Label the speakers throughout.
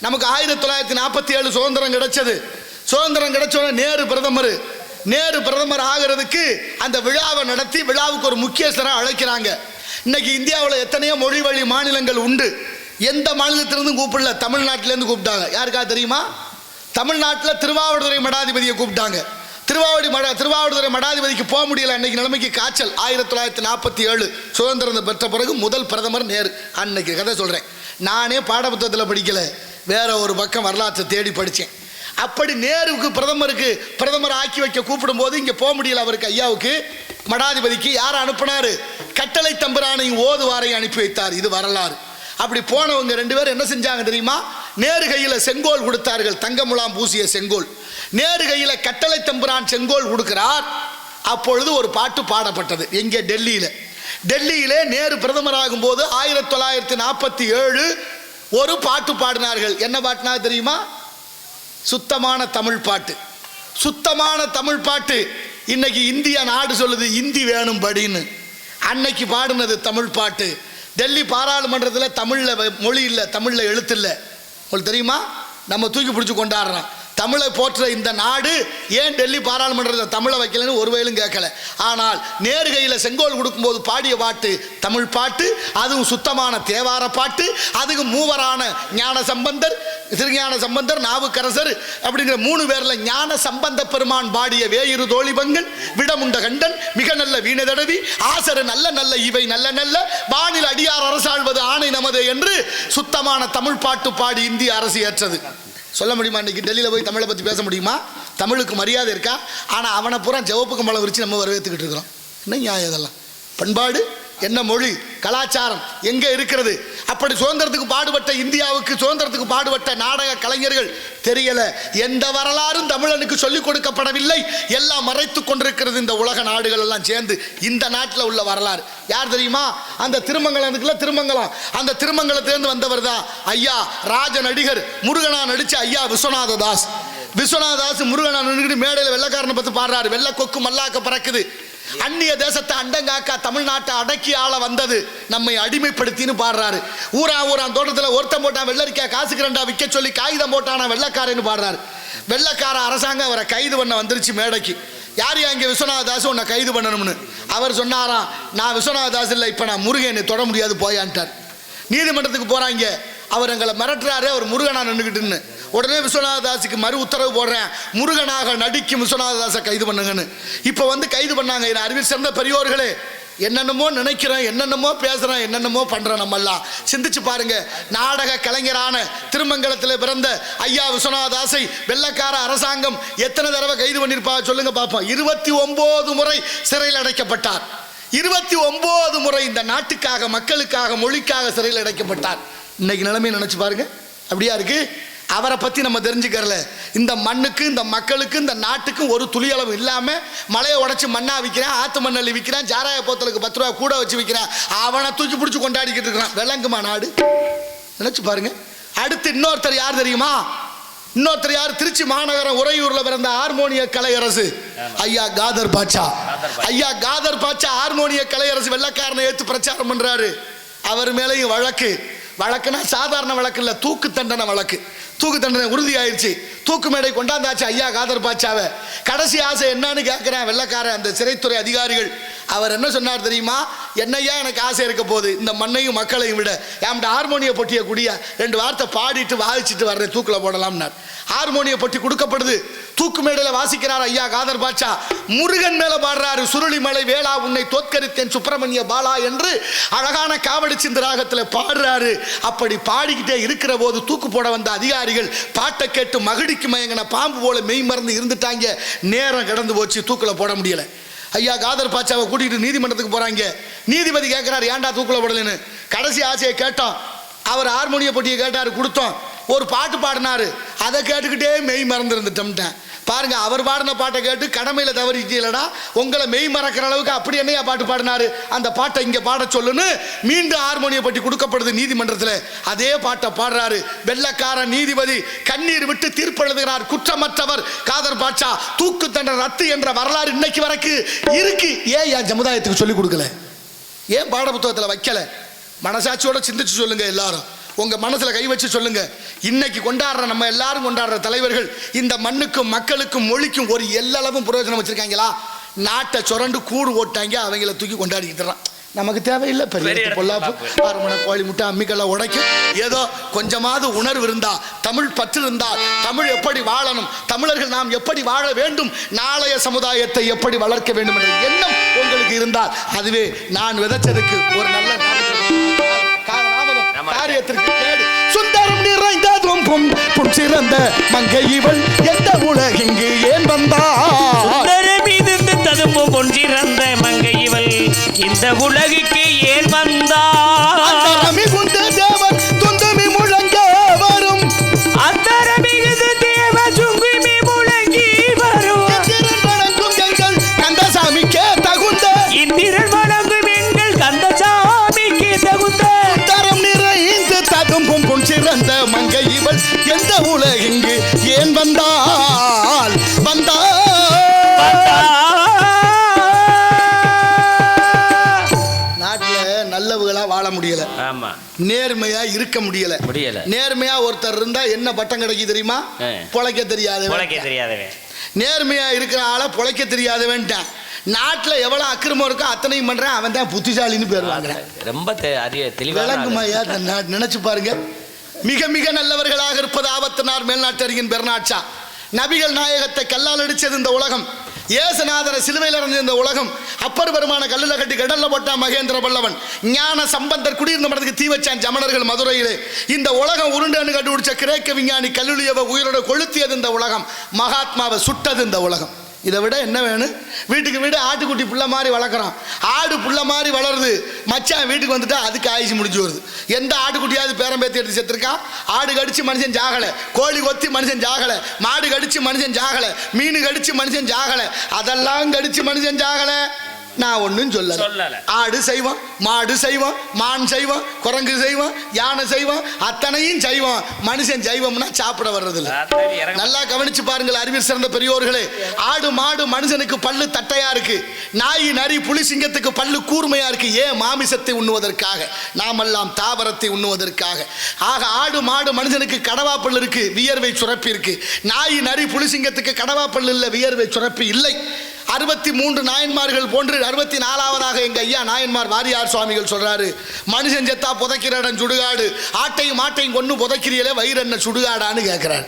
Speaker 1: நமக்கு ஆயிரத்தி தொள்ளாயிரத்தி நாற்பத்தி ஏழு சுதந்திரம் கிடைச்சது. சுதந்திரம் கிடைச்சோன்னே நேரு பிரதமர். நேரு பிரதமர் ஆகிறதுக்கு அந்த விழாவை நடத்தி விழாவுக்கு ஒரு முக்கியஸ்தரை அழைக்கிறாங்க. இன்னைக்கு இந்தியாவில் எத்தனையோ மொழி வழி மாநிலங்கள் உண்டு. எந்த மாநிலத்திலிருந்தும் கூப்பிடல தமிழ்நாட்டிலேருந்து கூப்பிட்டாங்க. யாருக்கா தெரியுமா? தமிழ்நாட்டில் திருவாவடுதுறை மடாதிபதியை கூப்பிட்டாங்க. திருவாவடி மட திருவாவடுதுறை மடாதிபதிக்கு போக முடியல. அன்னைக்கு நிலைமைக்கு காய்ச்சல். ஆயிரத்தி தொள்ளாயிரத்தி நாற்பத்தி ஏழு சுதந்திரம் பெற்ற பிறகு முதல் பிரதமர் நேரு. அன்னைக்கு கதை சொல்கிறேன் நானே பாடப்புத்தகத்தில் படிக்கலை. வேற ஒரு பக்கம் வரலாற்றை தேடி படித்தேன். அப்படி நேருவுக்கு பிரதமருக்கு பிரதமர் ஆக்கி வைக்க கூப்பிடும் போது இங்கே போக முடியல அவருக்கு ஐயாவுக்கு. மடாதிபதிக்கு யார் அனுப்பினார்? கட்டளை தம்புரானையும் ஓதுவாரையும் அனுப்பி வைத்தார். இது வரலாறு. அப்படி போனவங்க ரெண்டு பேரும் என்ன செஞ்சாங்க தெரியுமா? நேரு கையில் செங்கோல் கொடுத்தார்கள். தங்கமுலாம் பூசிய செங்கோல். நேரு கையில் கட்டளை தம்புரான் செங்கோல் கொடுக்கிறார். அப்பொழுது ஒரு பாட்டு பாடப்பட்டது. எங்கே? டெல்லியில். டெல்லியிலே நேரு பிரதமராகும் போது ஆயிரத்தி தொள்ளாயிரத்தி நாற்பத்தி ஏழு ஒரு பாட்டு பாடினார்கள். என்ன பாட்டுனா தெரியுமா? சுத்தமான தமிழ் பாட்டு. சுத்தமான தமிழ் பாட்டு. இன்னைக்கு இந்திய நாடு சொல்லுது இந்தி வேணும் படின்னு அன்னைக்கு பாடினது தமிழ் பாட்டு. டெல்லி பாராளுமன்றத்தில் தமிழில் மொழி இல்லை தமிழில் எழுத்து இல்லை. உங்களுக்கு தெரியுமா? நம்ம தூக்கி பிடிச்சி கொண்டாடுறோம் தமிழை போற்ற இந்த நாடு ஏன் டெல்லி பாராளுமன்றத்தில் தமிழை வைக்கலன்னு ஒரு வயலும் கேட்கல. ஆனால் நேருகையில் செங்கோல் கொடுக்கும்போது பாடிய பாட்டு தமிழ் பாட்டு அதுவும் சுத்தமான தேவார பாட்டு அதுவும் மூவரான ஞான சம்பந்தர் திருஞான சம்பந்தர் நாவுக்கரசர் அப்படிங்கிற மூணு பேரில் ஞான சம்பந்த பெருமான் பாடிய வேயிரு தோழிபங்கன் விடமுண்ட கண்டன் மிக நல்ல வீணை தடவி ஆசரு நல்ல நல்ல இவை நல்ல நல்ல வானில் அடியார் அரசாழ்வது ஆணை நமது என்று சுத்தமான தமிழ் பாட்டு பாடி இந்திய அரசு ஏற்றது. சொல்ல முடியுமா இன்றைக்கி டெல்லியில் போய் தமிழை பற்றி பேச முடியுமா? தமிழுக்கு மரியாதை இருக்கா? ஆனால் அவனை பூரா ஜவப்பு கம்பளம் விரித்து நம்ம வரவேற்றுக்கிட்டு இருக்கிறோம். என்ன நியாயம் இதெல்லாம்? பண்பாடு என்ன மொழி? கலாச்சாரம். எங்கே இருக்கிறது? அப்படி சுதந்திரத்துக்கு பாடுபட்ட இந்தியாவுக்கு சுதந்திரத்துக்கு பாடுபட்ட நாடக கலைஞர்கள் தெரியல. எந்த வரலாறும் தமிழனுக்கு சொல்லிக் கொடுக்கப்படவில்லை. எல்லாம் மறைத்து கொண்டிருக்கிறது இந்த உலக நாடுகள் எல்லாம் சேர்ந்து இந்த நாட்டில் உள்ள வரலாறு. யார் தெரியுமா? அந்த திருமங்கலம் இருக்குல்ல திருமங்கலம். அந்த திருமங்கலத்திலேருந்து வந்தவர் தான் ஐயா ராஜ நடிகர் முருகனா நடிச்ச ஐயா விஸ்வநாத தாஸ் விஸ்வநாத தாஸ் முருகனா நின்றுட்டு மேடையில் வெள்ளக்காரனை பார்த்து பாடுறாரு. வெள்ளை கொக்கு மல்லாக்க பறக்குது. அந்நிய தேசத்தை அண்டங்காக்கா தமிழ்நாட்டை அடக்கி ஆள வந்தது நம்மை அடிமைப்படுத்தின்னு பாடுறாரு. ஊரா ஊரா தோட்டத்தில் ஒருத்தன் போட்டான் வெள்ளரிக்கா காசுக்கு ரெண்டா விற்க சொல்லி காகிதம் போட்டானா வெள்ளக்காரன்னு பாடுறாரு. வெள்ளக்கார அரசாங்கம் அவரை கைது பண்ண வந்துருச்சு மேடைக்கு. யார் அங்கே விஸ்வநாதாஸ் உன்னை கைது பண்ணணும்னு? அவர் சொன்னாராம் நான் விஸ்வநாதாஸ் இல்லை இப்போ நான் முருகனை தொட முடியாது போயான்ட்டார். நீதிமன்றத்துக்கு போகிறாங்க அவர் எங்களை மிரட்டுறாரு அவர் முருகனா நின்றுக்கிட்டுன்னு உடனே விஸ்வநாததாஸுக்கு மறு உத்தரவு போடுறேன். முருகனாக நடிக்கும் விஸ்வநாததாஸை கைது பண்ணுங்கன்னு. இப்போ வந்து கைது பண்ணாங்க. என் அறிவில் சிறந்த பெரியோர்களே என்னென்னமோ நினைக்கிறேன் என்னென்னமோ பேசுகிறேன் என்னென்னமோ பண்ணுறோம் நம்மெல்லாம். சிந்திச்சு பாருங்க. நாடக கலைஞரான திருமங்கலத்தில் பிறந்த ஐயா விஸ்வநாதாசை வெள்ளக்கார அரசாங்கம் எத்தனை தடவை கைது பண்ணியிருப்பா சொல்லுங்க பார்ப்போம் இருபத்தி ஒம்பது முறை சிறையில் அடைக்கப்பட்டார். இருபத்தி ஒம்பது முறை இந்த நாட்டுக்காக மக்களுக்காக மொழிக்காக சிறையில் அடைக்கப்பட்டார். இன்னைக்கு நிலைமையை நினைச்சு பாருங்க. அப்படியா இருக்குது அவரை பற்றி நம்ம தெரிஞ்சுக்கிறல. இந்த மண்ணுக்கு இந்த மக்களுக்கு இந்த நாட்டுக்கும் ஒரு துளியளவு இல்லாமல் மலையை உடச்சி மண்ணாக விற்கிறான் ஆற்று மண்ணல்லி விற்கிறான் ஜாராய போத்தலுக்கு பத்து ரூபா கூட வச்சு விற்கிறான் அவனை தூக்கி பிடிச்சி கொண்டாடிக்கிட்டு இருக்கிறான். விளங்குமா நாடு? நினச்சி பாருங்க. அடுத்து இன்னொருத்தர் யார் தெரியுமா? இன்னொருத்தர் யார்? திருச்சி மாநகரம் உறையூர்ல பிறந்த ஹார்மோனிய கலையரசு. ஐயா காதர் பாட்சா ஐயா காதர் பாட்சா ஹார்மோனிய கலையரசு வெள்ளக்காரனை ஏற்று பிரச்சாரம் பண்றாரு. அவர் மேலேயும் வழக்கு. வழக்குனா சாதாரண வழக்கு இல்லை தூக்கு தண்டனை வழக்கு. தூக்கு தண்டனை உறுதி ஆயிடுச்சு தூக்கு மேடை கொண்டாந்தாச்சு ஐயா காதர் பாச்சாவை கடைசி ஆசை என்னன்னு கேட்குறேன் வெள்ளக்காரன் அந்த சிறைத்துறை அதிகாரிகள். அவர் என்ன சொன்னார் தெரியுமா? என்னையா எனக்கு ஆசை இருக்க போகுது. இந்த மண்ணையும் மக்களையும் விட. என்கிட்ட ஹார்மோனிய பொட்டியை கூடிய. ரெண்டு வார்த்தை பாடிட்டு வாதிச்சுட்டு வர்றேன் தூக்கில் போடலாம்னார். ஹார்மோனிய பொட்டி கொடுக்கப்படுது. தூக்கு மேடையில் வாசிக்கிறார் ஐயா காதர் பாட்சா முருகன் மேலே பாடுறாரு. சுருளி மலை வேளா உன்னை தோற்கரித்தேன் சுப்பிரமணிய பாலா என்று அழகான காவடி சிந்து ராகத்தில் பாடுறாரு. அப்படி பாடிக்கிட்டே இருக்கிற போது தூக்கு போட வந்த அதிகாரிகள் பாட்டை கேட்டு மகிடிக்கு மயங்கின பாம்பு போல மெய் மறந்து இருந்துட்டாங்க. நேரம் கடந்து போச்சு. தூக்கில் போட முடியலை. ஐயா காதர் பாட்சாவை கூட்டிகிட்டு நீதிமன்றத்துக்கு போகிறாங்க நீதிபதி கேட்குறாரு ஏன்டா தூக்கில் விடலன்னு கடைசி ஆசையை கேட்டோம். அவர் ஹார்மோனிய பொட்டியை கேட்டார் கொடுத்தோம். ஒரு பாட்டு பாடினாரு. அதை கேட்டுக்கிட்டே மெய் மறந்துருந்துட்டோம்ட்டேன். பாருங்க அவர் பாடின பாட்டை கேட்டு கடமையில் தவறிக்கலடா உங்களை மெய் மறக்கிற அளவுக்கு அப்படி என்னையா பாட்டு பாடினாரு? அந்த பாட்டை இங்கே பாட சொல்லுன்னு மீண்டும் ஹார்மோனியை பற்றி கொடுக்கப்படுது நீதிமன்றத்தில். அதே பாட்டை பாடுறாரு. வெள்ளக்கார நீதிபதி கண்ணீர் விட்டு தீர்ப்பெழுதுகிறார். குற்றமற்றவர் காதர் பாட்சா தூக்கு தண்டர் ரத்து என்ற வரலாறு இன்னைக்கு வரைக்கும் இருக்கு. ஏன் என் சமுதாயத்துக்கு சொல்லிக் கொடுக்கல? ஏன் பாட புத்தகத்தில் வைக்கல? மனசாட்சியோட சிந்திச்சு சொல்லுங்க எல்லாரும். உங்க மனசுல கை வச்சு சொல்லுங்க. இன்னைக்கு கொண்டாடுற நம்ம எல்லாரும் கொண்டாடுற தலைவர்கள் இந்த மண்ணுக்கும் மக்களுக்கும் மொழிக்கும் ஒரு எல்லளவும் பிரயோஜனம் வச்சிருக்காங்களா? நாட்டை சுரண்டு கூடு ஓட்டாங்க அவங்கள தூக்கி கொண்டாடிக்கிட்டு இருக்கான். நமக்கு தேவையில்லை பெரிய பொல்லாப்பு.
Speaker 2: இடத்து
Speaker 1: ஆறு மணி கோழி முட்டை அம்மிக்கல்ல உடைக்கும். ஏதோ கொஞ்சமாவது உணர்வு இருந்தா தமிழ் பற்று இருந்தால் தமிழ் எப்படி வாழணும் தமிழர்கள் நாம் எப்படி வாழ வேண்டும் நாளைய சமுதாயத்தை எப்படி வளர்க்க வேண்டும் என்ற எண்ணம் உங்களுக்கு இருந்தால் அதுவே நான் விதைச்சதுக்கு ஒரு நல்ல. காரியத்திற்கு கேடு சுந்தரம் நிறைந்ததும் பொன் பொன் சிறந்த மங்கை இவள். எந்த உலகிங்கு ஏன் வந்தாள்?
Speaker 2: சுந்தர மீது ததும்பும் பொன்றிறந்த மங்கை இவள். இந்த உலகுக்கு ஏன் வந்தாள்?
Speaker 1: மங்கை இவள். எந்த உலகிங்கு ஏன் நல்லவங்களா வாழ முடியல.
Speaker 2: ஆமா.
Speaker 1: நேர்மையா இருக்க முடியல.
Speaker 2: முடியல.
Speaker 1: நேர்மையா ஒருத்தர் இருந்தா என்ன பட்டம் கிடைக்கும் தெரியுமா. பொழைக்க தெரியாது
Speaker 2: தெரியாதவன்.
Speaker 1: நேர்மையா இருக்கிற ஆளை பொழைக்க தெரியாதவன்ட்டான். நாட்டுல எவ்வளவு அக்கிரமம் இருக்கோ அத்தனையும் பண்றேன். அவன் தான் புத்திசாலின்னு பேர் வாங்குறான்.
Speaker 2: ரொம்ப தெ- அறிய தெளிவான ஆளு.
Speaker 1: விளங்குமாயா நினைச்சு பாருங்க. மிக மிக நல்லவர்களாக இருப்பது ஆபத்தினார் மேல்நாட்டறியின் பெருநாட்சா நபிகள் நாயகத்தை கல்லால் அடித்தது இந்த உலகம். ஏசுநாதர சிலுவையில் அறைஞ்ச இந்த உலகம். அப்பர் பெருமான கல்லில் கட்டி கடல்ல போட்டான் மகேந்திர பல்லவன். ஞான சம்பந்தர் குடியிருந்த மடத்துக்கு தீ வச்சான் ஜமணர்கள் மதுரையிலே. இந்த உலகம் உருண்டன்னு கண்டுபிடிச்ச கிரேக்க விஞ்ஞானி கல்லுளியவை உயிரோட கொளுத்தியது இந்த உலகம். மகாத்மாவை சுட்டது இந்த உலகம். இதை விட என்ன வேணும் வீட்டுக்கு வீடு ஆட்டுக்குட்டி புள்ள மாதிரி வளர்க்குறோம் ஆடு புள்ள மாதிரி வளருது. மச்சான் வீட்டுக்கு வந்துட்டா அதுக்கு ஆயுசு முடிஞ்சு வருது. எந்த ஆட்டுக்குட்டியாவது பேரம்பேத்தி எடுத்து செத்துருக்கான் ஆடு கடிச்சு மனுஷன் ஜாகலை. கோழி கொத்தி மனுஷன் ஜாகலை. மாடு கடிச்சு மனுஷன் ஜாகலை. மீன் கடிச்சு மனுஷன் ஜாகலை. அதெல்லாம் கடிச்சு மனுஷன் ஜாகலை. நான் ஒன்றும் சொல்லல.
Speaker 2: சொல்லல.
Speaker 1: ஆடு செய்வோம் மாடு செய்வோம் மான் செய்வோம் குரங்கு செய்வோம் யானை செய்வோம் அத்தனையும் செய்வோம் மனுஷன் செய்வோம்னா சாப்பிட வர்றதில்ல. நல்லா கவனிச்சு பாருங்கள் அறிவில் சிறந்த பெரியோர்களே. ஆடு மாடு மனுஷனுக்கு பல்லு தட்டையா இருக்கு. நாய் நரி புலி சிங்கத்துக்கு பல்லு கூர்மையா இருக்கு. ஏன் மாமிசத்தை உண்ணுவதற்காக? நாமெல்லாம் தாவரத்தை உண்ணுவதற்காக. ஆக ஆடு மாடு மனுஷனுக்கு கடவா பல்லு இருக்கு வியர்வை சுரப்பி இருக்கு. நாய் நரி புலி சிங்கத்துக்கு கடவா பல்லு இல்லை வியர்வை சுரப்பி இல்லை. அறுபத்தி மூன்று நாயன்மார்கள் போன்று அறுபத்தி நாலாவதாக எங்க ஐயா நாயன்மார் வாரியார் சுவாமிகள் சொல்றாரு. மனுஷன் செத்தா புதைக்கிற இடம் சுடுகாடு ஆட்டையும் மாட்டையும் கொண்டு புதைக்கிறீங்களே வயிறு என்ன சுடுகாடான்னு கேட்கிறார்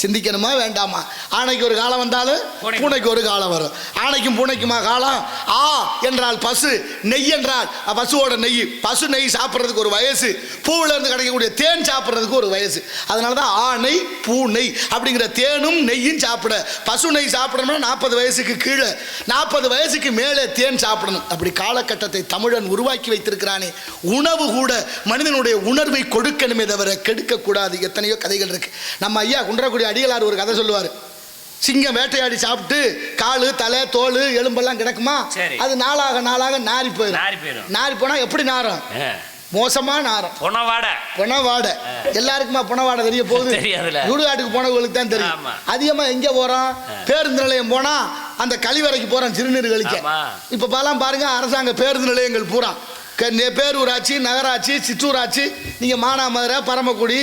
Speaker 1: சிந்திக்கணுமா வேண்டாமா? ஆணைக்கு ஒரு காலம் வந்தாலும்
Speaker 2: பூனைக்கு.
Speaker 1: ஒரு காலம் வரும். ஆணைக்கும் பூனைக்குமா காலம்? ஆ என்றால் பசு நெய் என்றால் பசுவோட நெய். பசு நெய் சாப்பிட்றதுக்கு ஒரு வயசு பூவில் இருந்து கிடைக்கக்கூடிய தேன் சாப்பிட்றதுக்கு ஒரு வயசு. அதனால தான் ஆணை பூனை அப்படிங்கிற தேனும் நெய்யும் சாப்பிட. பசு நெய் சாப்பிடணும்னா நாற்பது வயசுக்கு கீழே நாற்பது வயசுக்கு மேலே தேன் சாப்பிடணும். அப்படி காலகட்டத்தை தமிழன் உருவாக்கி வைத்திருக்கிறானே. உணவு கூட மனிதனுடைய உணர்வை கொடுக்கணுமே தவிர கெடுக்கக்கூடாது. எத்தனையோ கதைகள் இருக்கு. நம்ம ஐயா குன்றக்குடி அடிகளார் ஒரு கதை சொல்லுவார். சிங்கம் வேட்டையாடி சாப்பிட்டு காலு தலை தோல் எலும்பெல்லாம் கிடக்குமா. அது நாளாக நாளாக நாரி போயிடும்
Speaker 2: நாரி
Speaker 1: போனா எப்படி நாரும். மோசமா நாரும்
Speaker 2: புனவாட.
Speaker 1: புனவாடை. எல்லாருக்குமா புனவாடை தெரிய போகுது. சுடுகாட்டுக்கு போனவங்களுக்கு தான் தெரியும். அதிகமா எங்க போறோம்? பேருந்து நிலையம் போனா அந்த கழிவறைக்கு போறோம் சிறுநீர் கழிக்க. இப்ப பலாம் பாருங்க அரசாங்க பேருந்து நிலையங்கள் பூரா. பேரூராட்சி நகராட்சி சிற்றூராட்சி நீங்க மானாமதுரை பரமக்குடி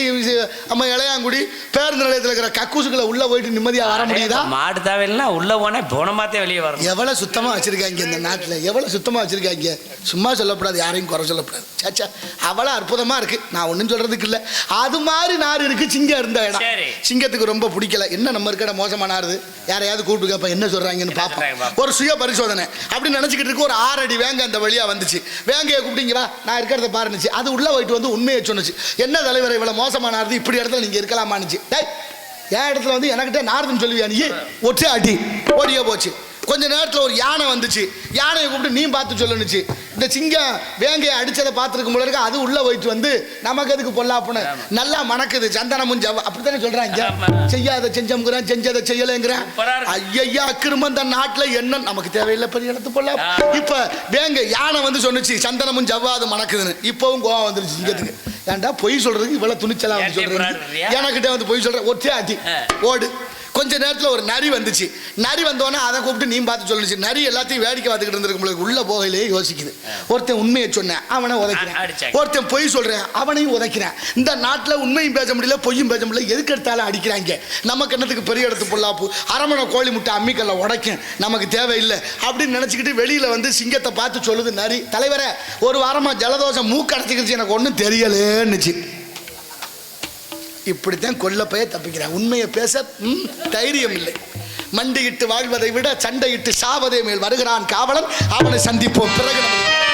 Speaker 1: நம்ம இளையாங்குடி பேருந்து நிலையத்தில் இருக்கிற கக்கூசுகளை உள்ள போயிட்டு நிம்மதியா வர முடியுதா?
Speaker 2: மாடு தேவையில்லைன்னா உள்ள போனே போனமாத்தே வெளியே வரணும்.
Speaker 1: எவ்வளவு சுத்தமா வச்சிருக்காங்க இந்த நாட்டில்? எவ்வளவு சுத்தமா வச்சிருக்காங்க? சும்மா சொல்லக்கூடாது யாரையும் குறை சொல்லக்கூடாது சாச்சா அவ்வளவு அற்புதமா இருக்கு. நான் ஒன்றும் சொல்றதுக்கு இல்லை. அது மாதிரி நாடு இருக்கு சிங்கம் இருந்த இடம். சிங்கத்துக்கு ரொம்ப பிடிக்கல. என்ன நம்ம இருக்கிற மோசமான நாடு? யாரையாவது கூப்பிட்டு கேட்பேன் என்ன சொல்றாங்கன்னு
Speaker 2: சொல்றாங்க
Speaker 1: பார்ப்போம். ஒரு சுய பரிசோதனை அப்படி நினைச்சுக்கிட்டு இருக்கு ஒரு ஆறடி வேங்க அந்த வழியா வந்துச்சு. வேங்கையை கூப்பிட்டீங்க வா நான் இருக்கிறத பாருனுச்சு. அது உள்ள போயிட்டு வந்து உண்மையை சொன்னுச்சு. என்ன தலைவர் இவ்வளோ மோசமான நாடு இப்படி இடத்துல நீங்க இருக்கலாமான்னுச்சு டேய் என் இடத்துல வந்து எனக்கிட்ட நார்துன்னு சொல்லுவியா நீ? ஒற்றை அடி. ஓடியே போச்சு. கொஞ்ச நேரத்தில் ஒரு யானை வந்துச்சு. யானையை கூப்பிட்டு நீ பார்த்து சொல்லுனுச்சு. இந்த சிங்கம் வேங்கையை அடிச்சதை பார்த்துருக்கும் போல இருக்கு. அது உள்ள போயிட்டு வந்து நமக்கு எதுக்கு பொல்லாப்புன்னு நல்லா மணக்குது. சந்தனமும் ஜவ் அப்படித்தானே சொல்றாங்க
Speaker 2: ஆமா.
Speaker 1: செய்யாத செஞ்சம்ங்கிறேன் செஞ்சதை செய்யலைங்கிறேன். ஐயா கிரும இந்த நாட்டுல என்ன? நமக்கு தேவையில்லை பெரிய இடத்து
Speaker 2: ஆமா.
Speaker 1: இப்ப வேங்க யானை வந்து சொன்னுச்சு சந்தனமும் ஜவ்வாது மணக்குதுன்னு. இப்பவும் கோவம் வந்துருச்சு சிங்கத்துக்கு. ஏன்டா பொய் சொல்றதுக்கு இவ்வளவு துணிச்சலா வந்து
Speaker 2: ஆடுறியா?
Speaker 1: எனக்கிட்ட வந்து பொய் சொல்ற ஒற்றே. ஓடு. கொஞ்ச நேரத்தில் ஒரு நரி வந்துச்சு. நரி வந்தோடனே அதை கூப்பிட்டு நீ பார்த்து சொல்லுச்சு. நரி எல்லாத்தையும் வேடிக்கை பார்த்துக்கிட்டு இருந்திருக்கும் உங்களுக்கு உள்ள போகையிலே யோசிக்குது. ஒருத்தன் உண்மையை சொன்னேன் அவனை உதைக்கிறேன். ஒருத்தன் பொய் சொல்றேன் அவனையும் உதைக்கிறேன். இந்த நாட்டில் உண்மையும் பேச முடியல பொய்யும் பேச முடியல எதுக்கு எடுத்தாலும் அடிக்கிறாங்க. நம்ம கண்ணத்துக்கு பெரிய இடத்து பொல்லாப்பு. அரமணை கோழி முட்டை அம்மிக்கல்ல உடைக்கும். நமக்கு தேவையில்லை. அப்படின்னு நினச்சிக்கிட்டு வெளியில் வந்து சிங்கத்தை பார்த்து சொல்லுது நரி. தலைவரே ஒரு வாரமாக ஜலதோஷம் மூக்கு அடைச்சிக்கிச்சு எனக்கு ஒன்றும் தெரியலேன்னுச்சு. இப்படித்தான் கொல்லப்பைய தப்பிக்கிறான். உண்மையை பேச தைரியம் இல்லை. மண்டியிட்டு வாழ்வதை விட சண்டையிட்டு சாவதே மேல் வருகிறான் காவலன். அவனை சந்திப்போம். பிறகு நம்ம